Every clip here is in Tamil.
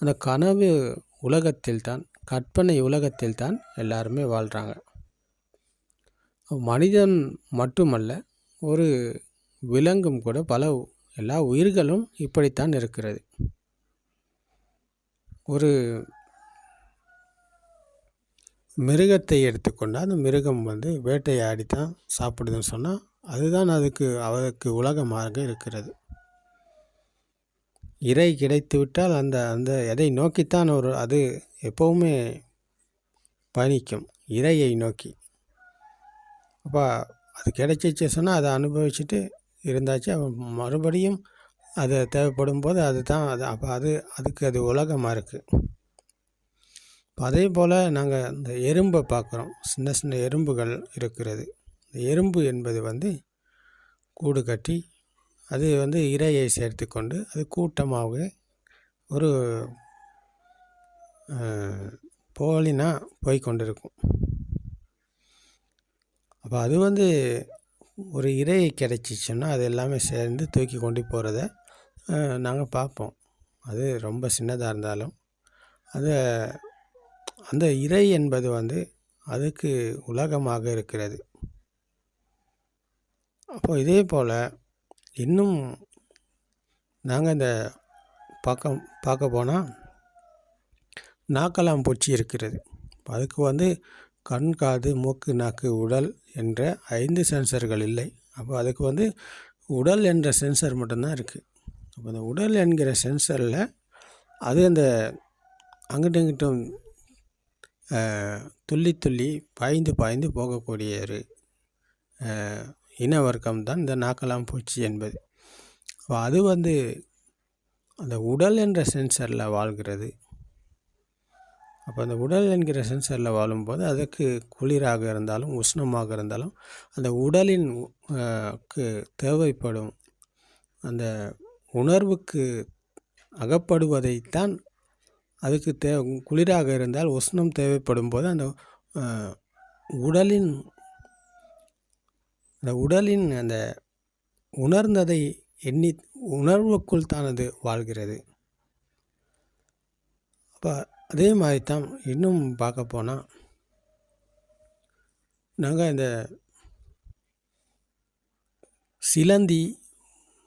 அந்த கனவு உலகத்தில் தான் கற்பனை உலகத்தில் தான் எல்லாருமே வாழ்கிறாங்க மனிதன் மட்டுமல்ல ஒரு விலங்கும் கூட பல எல்லா உயிர்களும் இப்படித்தான் இருக்கிறது. ஒரு மிருகத்தை எடுத்துக்கொண்டால் அந்த மிருகம் வந்து வேட்டையாடி தான் சாப்பிடுதுன்னு சொன்னால் அதுதான் அதுக்கு அதற்கு உலகமாக இருக்கிறது. இறை கிடைத்து விட்டால் அந்த அந்த எதை நோக்கித்தான் ஒரு அது எப்போவுமே பயணிக்கும். இறையை நோக்கி. அப்போ அது கிடைச்சிச்சு சொன்னால் அதை அனுபவிச்சுட்டு இருந்தாச்சு. அவன் மறுபடியும் அது தேவைப்படும் போது அது தான் அது அப்போ அது அதுக்கு அது உலகமாக இருக்குது அதே போல் நாங்கள் இந்த எறும்பை பார்க்குறோம். சின்ன சின்ன எறும்புகள் இருக்கிறது. இந்த எறும்பு என்பது வந்து கூடு கட்டி அது வந்து இரையை சேர்த்து கொண்டு அது கூட்டமாக ஒரு போலினா போய் கொண்டிருக்கும் அப்போ அது வந்து ஒரு இறை கிடைச்சிச்சுன்னா அது எல்லாமே சேர்ந்து தூக்கி கொண்டு போகிறத நாங்கள் பார்ப்போம். அது ரொம்ப சின்னதாக இருந்தாலும் அது அந்த இறை என்பது வந்து அதுக்கு உலகமாக இருக்கிறது. அப்போ இதே போல் இன்னும் நாங்கள் இந்த பார்க்க பார்க்க போனால் நாக்கலாம் பூச்சி இருக்கிறது. அதுக்கு வந்து கண் காது மூக்கு நாக்கு உடல் என்ற ஐந்து சென்சர்கள் இல்லை. அப்போ அதுக்கு வந்து உடல் என்ற சென்சர் மட்டும்தான் இருக்குது அப்போ அந்த உடல் என்கிற சென்சரில் அது அந்த அங்கிட்டும் இங்கிட்டும் துள்ளி துள்ளி பாய்ந்து பாய்ந்து போகக்கூடிய ஒரு இன வர்க்கம் தான் இந்த நாக்கலாம் பூச்சி என்பது. அப்போ அது வந்து அந்த உடல் என்ற சென்சரில் வாழ்கிறது. அப்போ அந்த உடல் என்கிற சென்சரில் வாழும்போது அதுக்கு குளிராக இருந்தாலும் உஷ்ணமாக இருந்தாலும் அந்த உடலின் க்கு தேவைப்படும் அந்த உணர்வுக்கு அகப்படுவதைத்தான் அதுக்கு தே குளிராக இருந்தால் உஷ்ணம் தேவைப்படும் போது அந்த உடலின் அந்த உடலின் அந்த உணர்ந்ததை எண்ணி உணர்வுக்குள் தான் அது வாழ்கிறது. அப்போ அதே மாதிரி தான் இன்னும் பார்க்க போனால் நாங்கள் இந்த சிலந்தி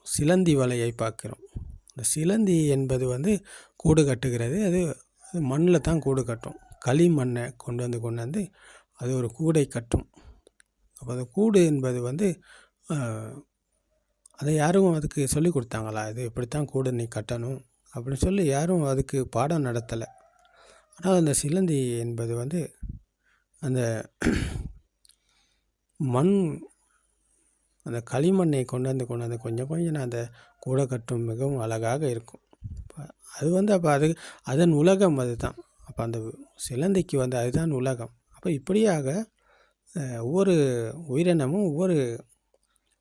சிலந்தி வலையை பார்க்குறோம். இந்த சிலந்தி என்பது வந்து கூடு கட்டுகிறது. அது அது மண்ணில் தான் கூடு கட்டும். களிமண்ணை கொண்டு வந்து கொண்டு வந்து அது ஒரு கூடை கட்டும். அப்போ அந்த கூடு என்பது வந்து அதை யாரும் அதுக்கு சொல்லி கொடுத்தாங்களா? இது இப்படித்தான் கூடு நீ கட்டணும் அப்படின்னு சொல்லி யாரும் அதுக்கு பாடம் நடத்தலை. ஆனால் அந்த சிலந்தி என்பது வந்து அந்த மண் அந்த களிமண்ணை கொண்டாந்து கொண்டாந்து கொஞ்சம் கொஞ்சம் அந்த கூடை கட்டும் மிகவும் அழகாக இருக்கும். அது வந்து அப்போ அது அதன் உலகம் அது தான் அப்போ அந்த சிலந்திக்கு வந்து அதுதான் உலகம். அப்போ இப்படியாக ஒவ்வொரு உயிரினமும் ஒவ்வொரு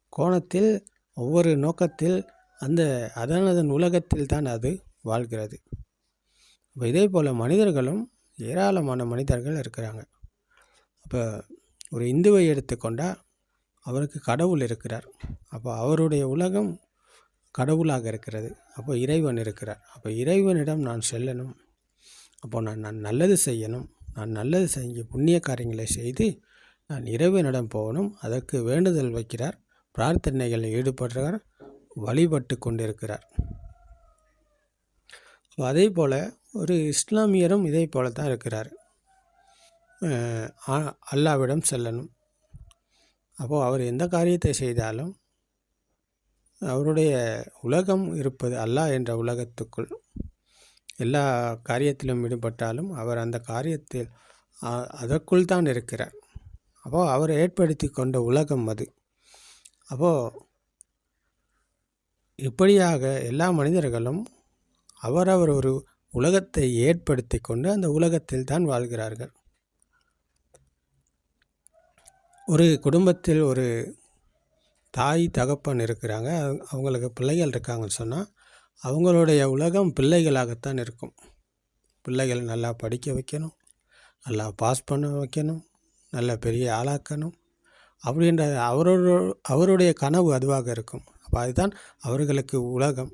கோணத்தில் ஒவ்வொரு நோக்கத்தில் அந்த அதன் உலகத்தில் தான் அது வாழ்கிறது. இப்போ இதே போல் மனிதர்களும் ஏராளமான மனிதர்கள் இருக்கிறாங்க. அப்போ ஒரு இந்துவை எடுத்துக்கொண்டால் அவருக்கு கடவுள் இருக்கிறார். அப்போ அவருடைய உலகம் கடவுளாக இருக்கிறது. அப்போ இறைவன் இருக்கிறார். அப்போ இறைவனிடம் நான் செல்லணும். அப்போ நான் நான் நல்லது செய்யணும். நான் நல்லது செஞ்சு புண்ணிய காரியங்களை செய்து நான் இறைவனிடம் போகணும். அதற்கு வேண்டுதல் வைக்கிறார். பிரார்த்தனைகளில் ஈடுபடுறார் வழிபட்டு கொண்டிருக்கிறார். அதே போல் ஒரு இஸ்லாமியரும் இதே போல தான் இருக்கிறார். அல்லாவிடம் செல்லணும். அப்போது அவர் எந்த காரியத்தை செய்தாலும் அவருடைய உலகம் இருப்பது அல்லாஹ் என்ற உலகத்துக்குள் எல்லா காரியத்திலும் ஈடுபட்டாலும் அவர் அந்த காரியத்தில் அதற்குள் தான் இருக்கிறார். அப்போது அவர் ஏற்படுத்தி கொண்ட உலகம் அது. அப்போது இப்படியாக எல்லா மனிதர்களும் அவரவர் ஒரு உலகத்தை ஏற்படுத்தி கொண்டு அந்த உலகத்தில் தான் வாழ்கிறார்கள். ஒரு குடும்பத்தில் ஒரு தாய் தகப்பன் இருக்கிறாங்க. அவங்களுக்கு பிள்ளைகள் இருக்காங்கன்னு சொன்னால் அவங்களுடைய உலகம் பிள்ளைகளாகத்தான் இருக்கும். பிள்ளைகள் நல்லா படிக்க வைக்கணும் நல்லா பாஸ் பண்ண வைக்கணும் நல்ல பெரிய ஆளாக்கணும். அப்படின்ற அவரோட அவருடைய கனவு அதுவாக இருக்கும். அப்போ அதுதான் அவர்களுக்கு உலகம்.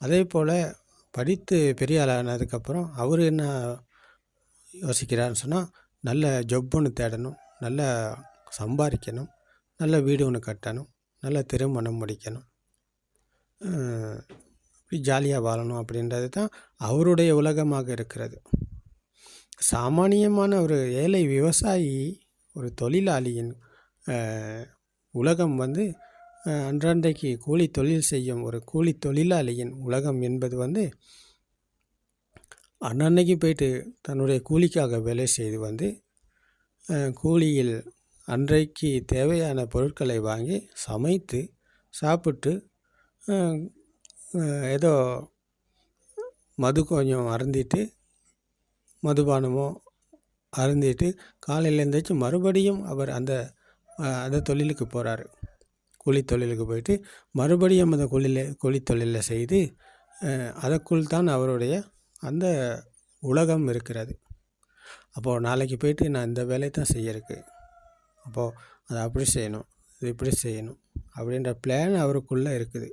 அதே போல் படித்து பெரிய ஆளானதுக்கப்புறம் அவர் என்ன யோசிக்கிறாருன்னு சொன்னால் நல்ல ஜொப் ஒன்று தேடணும் நல்ல சம்பாதிக்கணும் நல்ல வீடு ஒன்று கட்டணும் நல்ல திருமணம் முடிக்கணும். இப்படி ஜாலியாக வாழணும் அப்படின்றது தான் அவருடைய உலகமாக இருக்கிறது. சாமானியமான ஒரு ஏழை விவசாயி ஒரு தொழிலாளியின் உலகம் வந்து அன்றாண்டைக்கு கூலி தொழில் செய்யும் ஒரு கூலி தொழிலாளியின் உலகம் என்பது வந்து அன்னன்னைக்கு போயிட்டு தன்னுடைய கூலிக்காக வேலை செய்து வந்து கூலியில் அன்றைக்கு தேவையான பொருட்களை வாங்கி சமைத்து சாப்பிட்டு ஏதோ மது கொஞ்சம் அருந்திட்டு மதுபானமோ அருந்திட்டு காலையில் எழுந்திரிச்சு மறுபடியும் அவர் அந்த அந்த தொழிலுக்கு போகிறாரு கூலி தொழிலுக்கு போயிட்டு மறுபடியும் அந்த கூலியில் கூலி தொழிலை செய்து அதற்குள் தான் அவருடைய அந்த உலகம் இருக்கிறது. அப்போது நாளைக்கு போயிட்டு நான் இந்த வேலையை தான் செய்யறதுக்கு அப்போது அதை அப்படி செய்யணும் இது இப்படி செய்யணும் அப்படின்ற பிளான் அவருக்குள்ளே இருக்குது.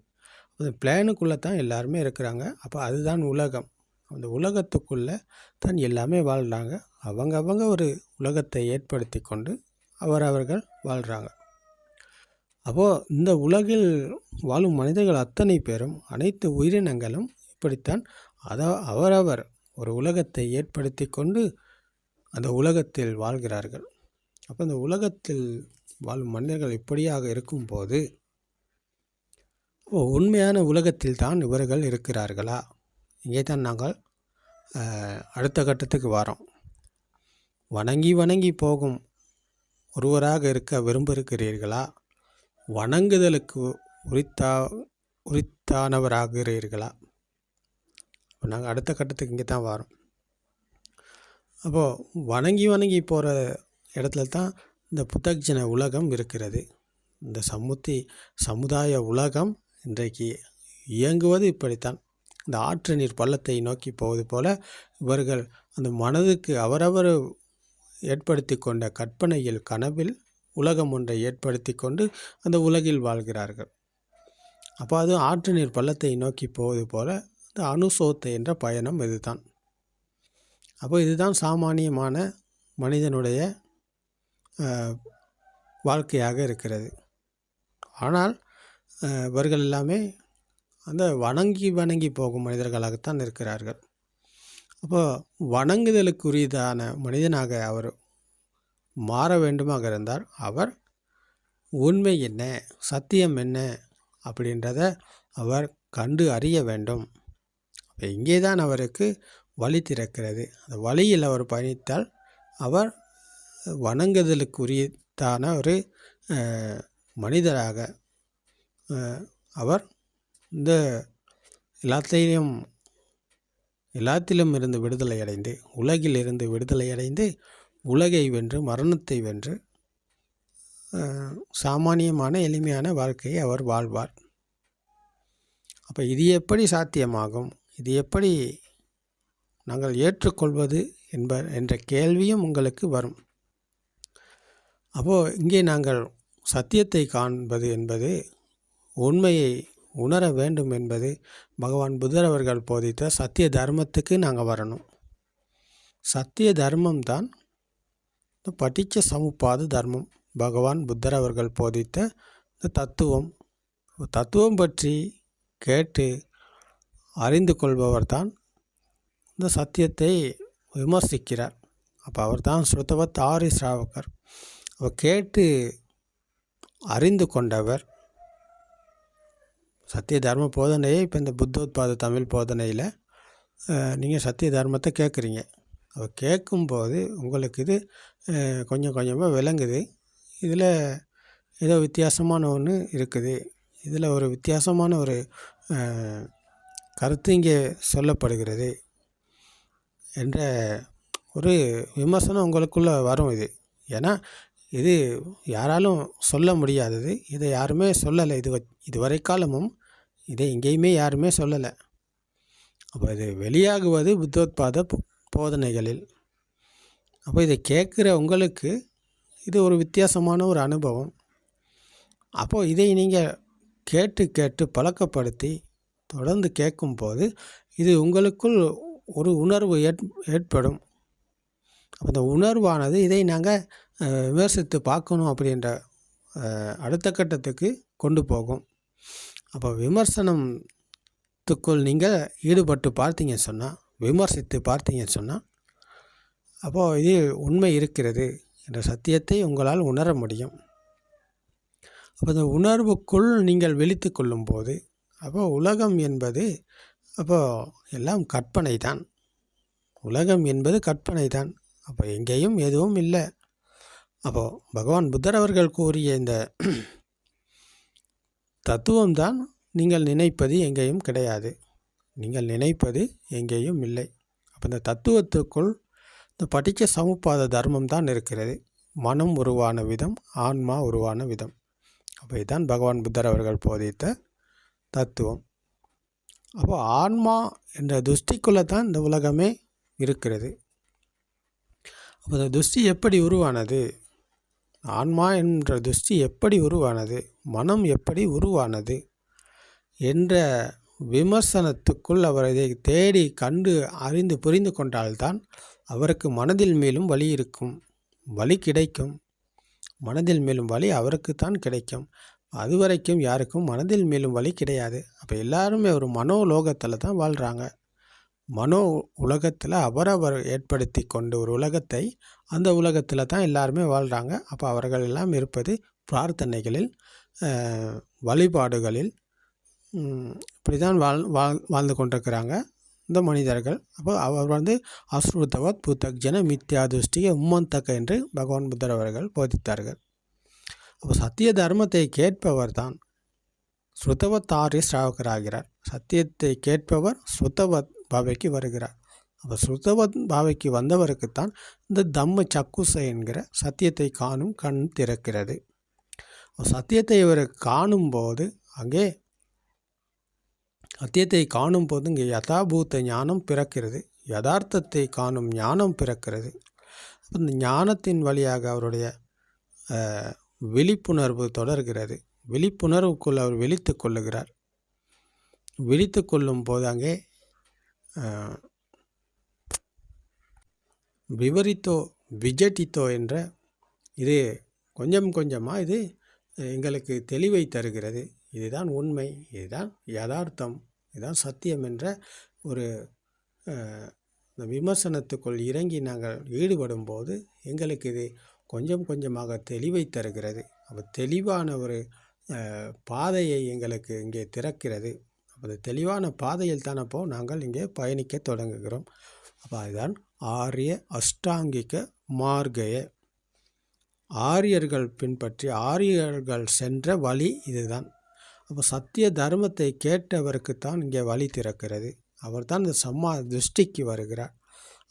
அந்த பிளானுக்குள்ளே தான் எல்லாருமே இருக்கிறாங்க. அப்போ அதுதான் உலகம். அந்த உலகத்துக்குள்ளே தான் எல்லாமே வாழ்கிறாங்க அவங்க அவங்க ஒரு உலகத்தை ஏற்படுத்தி கொண்டு அவரவர்கள் வாழ்கிறாங்க அப்போது இந்த உலகில் வாழும் மனிதர்கள் அத்தனை பேரும் அனைத்து உயிரினங்களும் இப்படித்தான் அத அவரவர் ஒரு உலகத்தை ஏற்படுத்தி கொண்டு அந்த உலகத்தில் வாழ்கிறார்கள். அப்போ இந்த உலகத்தில் வாழும் மனிதர்கள் இப்படியாக இருக்கும்போது உண்மையான உலகத்தில் தான் இவர்கள் இருக்கிறார்களா? இங்கே தான் நாங்கள் அடுத்த கட்டத்துக்கு வரோம். வணங்கி வணங்கி போகும் ஒருவராக இருக்க விரும்புகிறீர்களா வணங்குதலுக்கு உரித்தா உரித்தானவராகிறீர்களா? இப்போ நாங்கள் அடுத்த கட்டத்துக்கு இங்கே தான் வரோம். அப்போது வணங்கி வணங்கி போகிற இடத்துல தான் இந்த புத்தக்ஜன உலகம் இருக்கிறது. இந்த சமுத்தி சமுதாய உலகம் இன்றைக்கு இயங்குவது இப்படித்தான். இந்த ஆற்று நீர் பள்ளத்தை நோக்கி போவது போல இவர்கள் அந்த மனதுக்கு அவரவர் ஏற்படுத்தி கொண்ட கற்பனையில் கனவில் உலகம் ஒன்றை ஏற்படுத்தி கொண்டு அந்த உலகில் வாழ்கிறார்கள். அப்போ அது ஆற்று நீர் பள்ளத்தை நோக்கி போவது போல இந்த அனுசோத்தை என்ற பயணம் இதுதான். அப்போ இதுதான் சாமானியமான மனிதனுடைய வாழ்க்கையாக இருக்கிறது. ஆனால் இவர்கள் எல்லாமே அந்த வணங்கி வணங்கி போகும் மனிதர்களாகத்தான் இருக்கிறார்கள். அப்போ வணங்குதலுக்குரியதான மனிதனாக அவர் மாற வேண்டுமாக இருந்தார். அவர் உண்மை என்ன? சத்தியம் என்ன? அப்படின்றத அவர் கண்டு அறிய வேண்டும். அப்போ இங்கே தான் அவருக்கு வழி திறக்கிறது. அந்த வழியில் அவர் பயணித்தால் அவர் வணங்குதலுக்குரியதான ஒரு மனிதராக அவர் இந்த எல்லாத்தையும் எல்லாத்திலும் இருந்து விடுதலை அடைந்து உலகில் இருந்து விடுதலை அடைந்து உலகை வென்று மரணத்தை வென்று சாமானியமான எளிமையான வாழ்க்கையை அவர் வாழ்வார். அப்போ இது எப்படி சாத்தியமாகும்? இது எப்படி நாங்கள் ஏற்றுக்கொள்வது என்ப என்ற கேள்வியும் உங்களுக்கு வரும். அப்போது இங்கே நாங்கள் சத்தியத்தை காண்பது என்பது உண்மையை உணர வேண்டும் என்பது பகவான் புத்தர் அவர்கள் போதித்த சத்திய தர்மத்துக்கு நாங்கள் வரணும். சத்திய தர்மம் தான் இந்த பட்டிச்ச சமுப்பாத தர்மம். பகவான் புத்தர் அவர்கள் போதித்த இந்த தத்துவம். தத்துவம் பற்றி கேட்டு அறிந்து கொள்பவர் தான் இந்த சத்தியத்தை விமர்சிக்கிறார். அப்போ அவர் தான் ஸ்ருதவத் ஆரி ஸ்ராவகர். அவர் கேட்டு அறிந்து கொண்டவர் சத்திய தர்ம போதனையை இப்போ இந்த புத்தோத்பாத தமிழ் போதனையில் நீங்கள் சத்திய தர்மத்தை கேட்குறீங்க அப்போ கேட்கும்போது உங்களுக்கு இது கொஞ்சம் கொஞ்சமாக விளங்குது. இதில் ஏதோ வித்தியாசமான ஒன்று இருக்குது. இதில் ஒரு வித்தியாசமான ஒரு கருத்து இங்கே சொல்லப்படுகிறது என்ற ஒரு விமர்சனம் உங்களுக்குள்ளே வரும் இது. ஏன்னா இது யாராலும் சொல்ல முடியாதது. இதை யாருமே சொல்லலை. இது வ- இதுவரை காலமும் இதை எங்கேயுமே யாருமே சொல்லலை. அப்போ இது வெளியாகுவது புத்தோத்பாத போதனைகளில். அப்போ இதை கேட்குற உங்களுக்கு இது ஒரு வித்தியாசமான ஒரு அனுபவம். அப்போது இதை நீங்கள் கேட்டு கேட்டு பழக்கப்படுத்தி தொடர்ந்து கேட்கும்போது இது உங்களுக்குள் ஒரு உணர்வு ஏற் ஏற்படும். அந்த உணர்வானது இதை நாங்கள் விமர்சித்து பார்க்கணும் அப்படின்ற அடுத்த கட்டத்துக்கு கொண்டு போகும். அப்போ விமர்சனத்துக்குள் நீங்கள் ஈடுபட்டு பார்த்தீங்க சொன்னால் விமர்சித்து பார்த்தீங்க சொன்னால் அப்போது இது உண்மை இருக்கிறது என்ற சத்தியத்தை உங்களால் உணர முடியும். அப்போ இந்த உணர்வுக்குள் நீங்கள் விழித்து கொள்ளும்போது அப்போ உலகம் என்பது அப்போ எல்லாம் கற்பனை தான் உலகம் என்பது கற்பனை தான் அப்போ எங்கேயும் எதுவும் இல்லை. அப்போது பகவான் புத்தர் அவர்கள் கூறிய இந்த தத்துவம்தான் நீங்கள் நினைப்பது எங்கேயும் கிடையாது. நீங்கள் நினைப்பது எங்கேயும் இல்லை. அப்போ இந்த தத்துவத்துக்குள் இந்த படிக்க சமுப்பாத தர்மம் தான் இருக்கிறது. மனம் உருவான விதம் ஆன்மா உருவான விதம். அப்போ இதுதான் பகவான் புத்தர் அவர்கள் போதித்த தத்துவம். அப்போ ஆன்மா என்ற துஷ்டிக்குள்ளே தான் இந்த உலகமே இருக்கிறது. அப்போ இந்த துஷ்டி எப்படி உருவானது? ஆன்மா என்ற துஷ்டி எப்படி உருவானது? மனம் எப்படி உருவானது? என்ற விமர்சனத்துக்குள் அவர் இதை தேடி கண்டு அறிந்து புரிந்து கொண்டால்தான் அவருக்கு மனதில் மேலும் வழி இருக்கும். வழி கிடைக்கும். மனதில் மேலும் வழி அவருக்குத்தான் கிடைக்கும். அதுவரைக்கும் யாருக்கும் மனதில் மேலும் வழி கிடையாது. அப்போ எல்லாருமே ஒரு மனோலோகத்தில் தான் வாழ்கிறாங்க மனோ உலகத்தில் அவரவர் ஏற்படுத்தி கொண்டு ஒரு உலகத்தை அந்த உலகத்தில் தான் எல்லாருமே வாழ்கிறாங்க அப்போ அவர்கள் எல்லாம் இருப்பது பிரார்த்தனைகளில் வழிபாடுகளில் இப்படி தான் வாழ் வாழ் வாழ்ந்து கொண்டிருக்கிறாங்க இந்த மனிதர்கள். அப்போ அவர் வந்து அஸ்ருதவத் புத்தக்ஜன மித்யா துஷ்டிய உம்மந்தக்க என்று பகவான் புத்தர் அவர்கள் போதித்தார்கள். அப்போ சத்திய தர்மத்தை கேட்பவர் தான் ஸ்ருதவத் ஆரிய ஸ்ராவகராகிறார். சத்தியத்தை கேட்பவர் ஸ்ருதவத் பாவைக்கு வருகிறார். அப்போ சுத்தவத் பாவைக்கு வந்தவருக்குத்தான் இந்த தம்ம சக்குச என்கிற சத்தியத்தை காணும் கண் திறக்கிறது. சத்தியத்தை இவர் காணும்போது அங்கே சத்தியத்தை காணும் போது இங்கே யதாபூத்த ஞானம் பிறக்கிறது. யதார்த்தத்தை காணும் ஞானம் பிறக்கிறது. இந்த ஞானத்தின் வழியாக அவருடைய விழிப்புணர்வு தொடர்கிறது. விழிப்புணர்வுக்குள் அவர் விழித்து கொள்ளுகிறார். விழித்து கொள்ளும் போது அங்கே விவரித்தோ விஜட்டித்தோ என்ற இது கொஞ்சம் கொஞ்சமாக இது எங்களுக்கு தெளிவை தருகிறது. இதுதான் உண்மை இதுதான் யதார்த்தம் இதுதான் சத்தியம் என்ற ஒரு இந்த விமர்சனத்துக்குள் இறங்கி நாங்கள் ஈடுபடும் போது எங்களுக்கு இது கொஞ்சம் கொஞ்சமாக தெளிவை தருகிறது. அப்போ தெளிவான ஒரு பாதையை எங்களுக்கு இங்கே திறக்கிறது. அந்த தெளிவான பாதையில் தான் அப்போ நாங்கள் இங்கே பயணிக்க தொடங்குகிறோம். அப்போ அதுதான் ஆரிய அஷ்டாங்கிக மார்கய ஆரியர்கள் பின்பற்றி ஆரியர்கள் சென்ற வழி இதுதான். அப்போ சத்திய தர்மத்தை கேட்டவருக்கு தான் இங்கே வழி திறக்கிறது. அவர் தான் இந்த சம்மா திருஷ்டிக்கு வருகிறார்.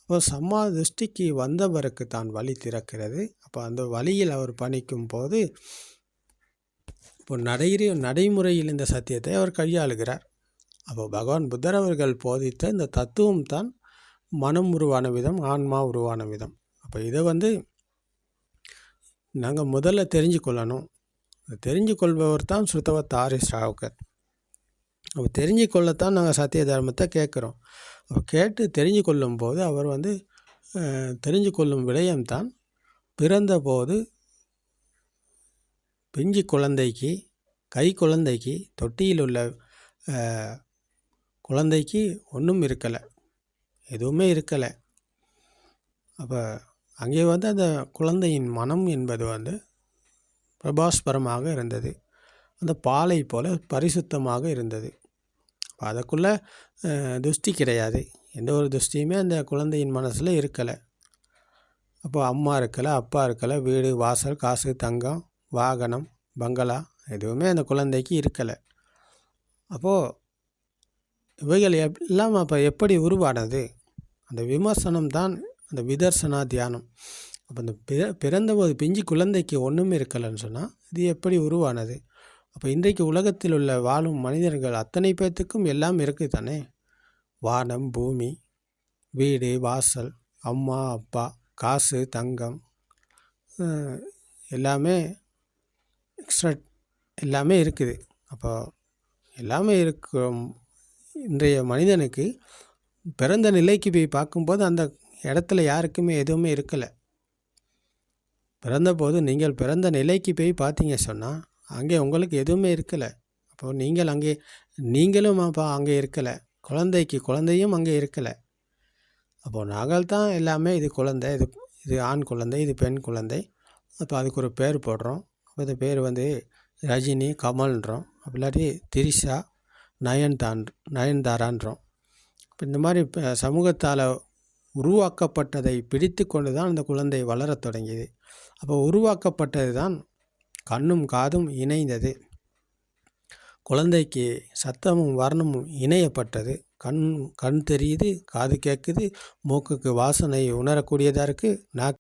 அப்போ சம்மா திருஷ்டிக்கு வந்தவருக்கு தான் வழி திறக்கிறது. அப்போ அந்த வழியில் அவர் பணிக்கும் போது இப்போ நடை நடைமுறையில் இந்த சத்தியத்தை அவர் கையாளுகிறார். அப்போ பகவான் புத்தர் அவர்கள் போதித்த இந்த தத்துவம் தான் மனம் உருவான விதம் ஆன்மா உருவான விதம். அப்போ இதை வந்து நாங்கள் முதல்ல தெரிஞ்சு கொள்ளணும் தெரிஞ்சு கொள்பவர் தான் சுத்தவ தாரி ஸ்ராவுக்கர் அப்போ தெரிஞ்சு கொள்ளத்தான் நாங்கள் சத்திய தர்மத்தை கேட்குறோம். அப்போ கேட்டு தெரிஞ்சு கொள்ளும் போது அவர் வந்து தெரிஞ்சு கொள்ளும் விடயம்தான் பிறந்தபோது பிஞ்சு குழந்தைக்கு கை குழந்தைக்கு தொட்டியில் உள்ள குழந்தைக்கு ஒன்றும் இருக்கலை. எதுவுமே இருக்கலை. அப்போ அங்கே வந்து அந்த குழந்தையின் மனம் என்பது வந்து பிரபாஸ்பரமாக இருந்தது. அந்த பாலை போல பரிசுத்தமாக இருந்தது. அப்போ அதுக்குள்ளே துஷ்டி கிடையாது. எந்த ஒரு துஷ்டியுமே அந்த குழந்தையின் மனசில் இருக்கலை. அப்போ அம்மா இருக்கலை அப்பா இருக்கலை வீடு வாசல் காசு தங்கம் வாகனம் பங்களா எதுவுமே அந்த குழந்தைக்கு இருக்கலை. அப்போது இவைகள் எல்லாம் அப்போ எப்படி உருவானது? அந்த விமர்சனம் தான் அந்த விதர்சனா தியானம். அப்போ அந்த பிற பிறந்தபோது பிஞ்சு குழந்தைக்கு ஒன்றுமே இருக்கலைன்னு சொன்னால் இது எப்படி உருவானது? அப்போ இன்றைக்கு உலகத்தில் உள்ள வாழும் மனிதர்கள் அத்தனை பேர்த்துக்கும் எல்லாம் இருக்குது தானே? வானம் பூமி வீடு வாசல் அம்மா அப்பா காசு தங்கம் எல்லாமே எக்ஸ்ட்ரா எல்லாமே இருக்குது. அப்போ எல்லாமே இருக்கும் இன்றைய மனிதனுக்கு பிறந்த நிலைக்கு போய் பார்க்கும்போது அந்த இடத்துல யாருக்குமே எதுவுமே இருக்கலை. பிறந்தபோது நீங்கள் பிறந்த நிலைக்கு போய் பார்த்தீங்க சொன்னால் அங்கே உங்களுக்கு எதுவுமே இருக்கலை. அப்போது நீங்கள் அங்கே நீங்களும் அப்போ அங்கே இருக்கலை. குழந்தைக்கு குழந்தையும் அங்கே இருக்கலை. அப்போது நாங்கள் தான் எல்லாமே இது குழந்தை இது இது ஆண் குழந்தை இது பெண் குழந்தை. அப்போ அதுக்கு ஒரு பேர் போடுறோம். அப்போ இந்த பேர் வந்து ரஜினி கமல்ன்றோம். அப்படி இல்லாட்டி திரிஷா நயன்தான் நயன்தாரான்றோம். இப்போ இந்த மாதிரி இப்போ சமூகத்தால் உருவாக்கப்பட்டதை பிடித்து கொண்டு தான் அந்த குழந்தை வளரத் தொடங்கியது. அப்போ உருவாக்கப்பட்டது தான் கண்ணும் காதும் இணைந்தது. குழந்தைக்கு சத்தமும் வர்ணமும் இணையப்பட்டது. கண் கண் தெரியுது காது கேட்குது மூக்குக்கு வாசனை உணரக்கூடியதாக இருக்குது நாக்கு